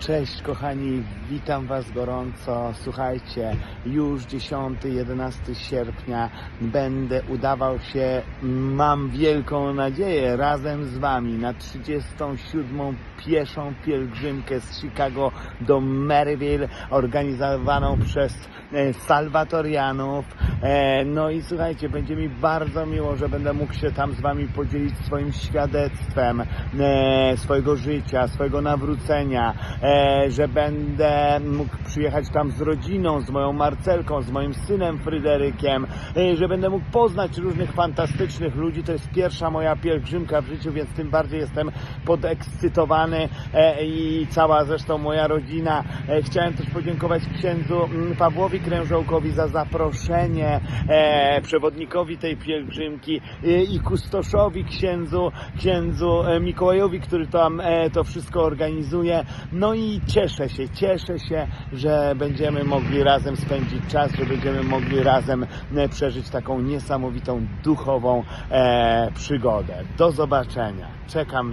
Cześć kochani, witam Was gorąco. Słuchajcie, już 10-11 sierpnia będę udawał się, mam wielką nadzieję, razem z Wami na 37. pieszą pielgrzymkę z Chicago do Maryville, organizowaną przez e, Salwatorianów. E, No i słuchajcie, będzie mi bardzo miło, że będę mógł się tam z Wami podzielić swoim świadectwem e, swojego życia, swojego nawrócenia, e, że będę mógł przyjechać tam z rodziną, z moją Marcelką, z moim synem Fryderykiem, że będę mógł poznać różnych fantastycznych ludzi. To jest pierwsza moja pielgrzymka w życiu, więc tym bardziej jestem podekscytowany i cała zresztą moja rodzina. Chciałem też podziękować księdzu mm, Pawłowi Krężołkowi za zaproszenie, e, przewodnikowi tej pielgrzymki e, i kustoszowi księdzu, księdzu e, Mikołajowi, który tam e, to wszystko organizuje. No i cieszę się, cieszę się, że będziemy mogli razem spędzić czas, że będziemy mogli razem e, przeżyć taką niesamowitą duchową e, przygodę. Do zobaczenia. Czekam.